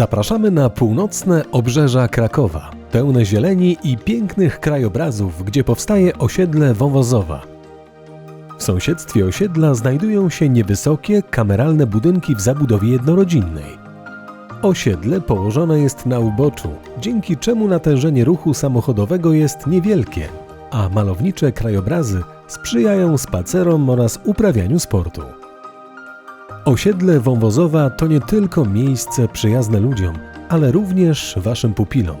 Zapraszamy na północne obrzeża Krakowa, pełne zieleni i pięknych krajobrazów, gdzie powstaje osiedle Wąwozowa. W sąsiedztwie osiedla znajdują się niewysokie, kameralne budynki w zabudowie jednorodzinnej. Osiedle położone jest na uboczu, dzięki czemu natężenie ruchu samochodowego jest niewielkie, a malownicze krajobrazy sprzyjają spacerom oraz uprawianiu sportu. Osiedle Wąwozowa to nie tylko miejsce przyjazne ludziom, ale również waszym pupilom.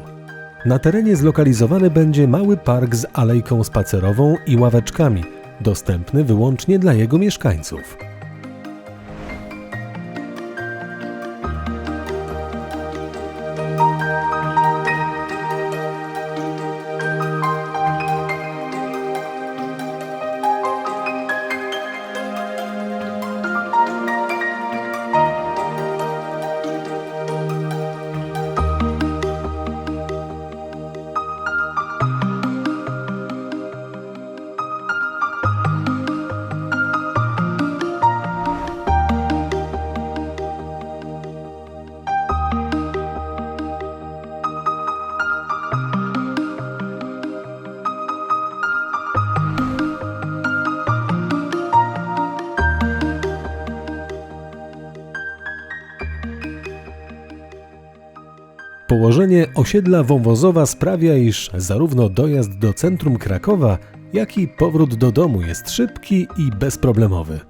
Na terenie zlokalizowany będzie mały park z alejką spacerową i ławeczkami, dostępny wyłącznie dla jego mieszkańców. Położenie osiedla Wąwozowa sprawia, iż zarówno dojazd do centrum Krakowa, jak i powrót do domu jest szybki i bezproblemowy.